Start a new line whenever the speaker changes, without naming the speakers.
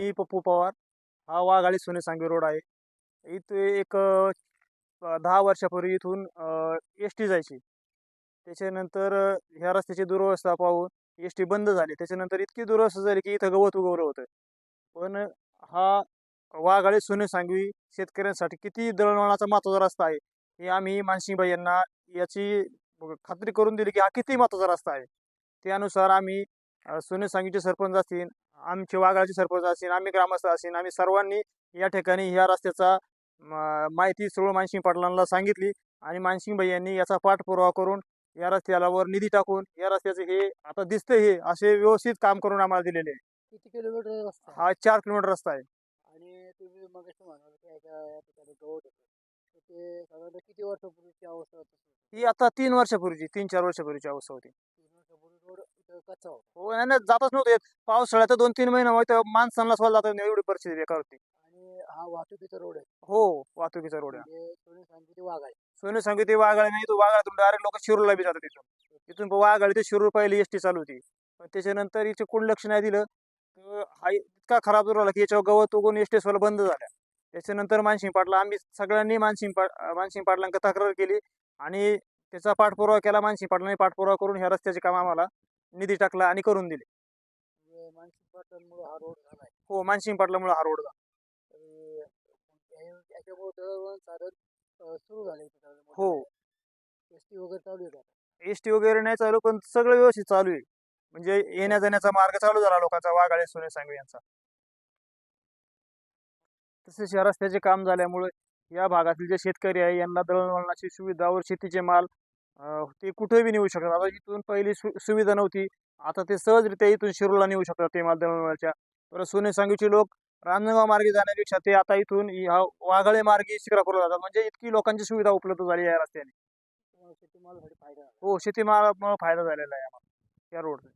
मी पप्पू पवार. हा वाघाळी सोने सांगवी रोड आहे. इथे एक दहा वर्षापूर्वी इथून एस टी जायची. त्याच्यानंतर ह्या रस्त्याची दुरवस्था पाहून एस टी बंद झाली. त्याच्यानंतर इतकी दुरवस्था झाली की इथं गवत उगवलं होतं. पण हा वाघाळी सोने सांगवी शेतकऱ्यांसाठी किती दळणवळणाचा महत्त्वाचा रस्ता आहे हे आम्ही मानसिंगबाई यांना याची खात्री करून दिली की हा किती महत्त्वाचा रस्ता आहे. त्यानुसार आम्ही सोने सांगवीचे सरपंच असतील आमचे वाघाळचे सरपंच असतील आम्ही ग्रामस्थ असतील आम्ही सर्वांनी या ठिकाणी ह्या रस्त्याचा माहिती सर्व मानसिंग पाटलांना सांगितली आणि मानसिंगबाई यांनी याचा पाठपुरावा करून या रस्त्याला वर निधी टाकून या रस्त्याचे हे आता दिसतंय हे असे व्यवस्थित काम करून आम्हाला दिलेले आहे.
किती किलोमीटर रस्ता?
हा चार किलोमीटर रस्ता आहे.
आणि तुम्ही मग म्हणाल की याच्या या ठिकाणी गवत होतं तर ते किती वर्षापूर्वीची अवस्था होती?
ही आता तीन वर्षापूर्वीची तीन चार वर्षापूर्वीची अवस्था होती. हो यानं जातच नव्हते. पावसाळ्यात दोन तीन महिने होते माणसांना सुद्धा जातात एवढी परिस्थिती बेकार होती.
आणि हा वाहतुकीचा रोड आहे.
हो वाहतुकीचा रोड आहे.
म्हणजे सोने सांगितले वाघ आहे
सोने सांगू ते वाघाळे नाही तो वाघाळ्यातून डायरेक्ट लोक शिरूरला बी जातात तिथून तिथून वाघाळी ते शिरूर पहिली एस टी चालू होती. पण त्याच्यानंतर इथे कोण लक्ष नाही दिलं तर हा इतका खराब जोर आला की याच्यावर गवत उगून एस टी बंद झाल्या त्याच्यानंतर मानसिंग पाटला आम्ही सगळ्यांनी मानसिंग पाट मानसिंग पाटलांक तक्रार केली आणि त्याचा पाठपुरावा केला मानसिंग पाटलांनी पाठपुरावा करून ह्या रस्त्याचे काम आम्हाला निधी टाकला आणि करून दिले.
म्हणजे मानसिक पाटलांमुळे हा रोड झाला आहे
हो मानसिंग पाटलामुळे हा रोड झाला.
आणि या- याच्यामुळे दळणवळण साधन अं, सुरू झाले
हो.
एस टी वगैरे चालू आहे का?
एस टी वगैरे नाही चालू पण सगळं व्यवस्थित चालू आहे. म्हणजे येण्या जाण्याचा मार्ग चालू झाला लोकांचा वाघाळे सोने सांगवी यांचा. तसेच या रस्त्याचे काम झाल्यामुळे या भागातील जे शेतकरी आहे यांना दळणवळणाची सुविधा व शेतीचे माल ते कुठेही नेऊ शकतात. आता इथून पहिली सु सुविधा नव्हती. आता ते सहजरित्या इथून शिरूरला नेऊ शकतात ते दळणवळणाच्या परत सोने सांगवीचे लोक रांजणगाव मार्गे जाण्यापेक्षा ते आता इथून ह्या वाघाळे मार्गे शिक्रापूरला जातात. म्हणजे इतकी लोकांची सुविधा उपलब्ध झाली या रस्त्याने. हो शेतीमालामुळे फायदा झालेला आहे आम्हाला या रोडचा.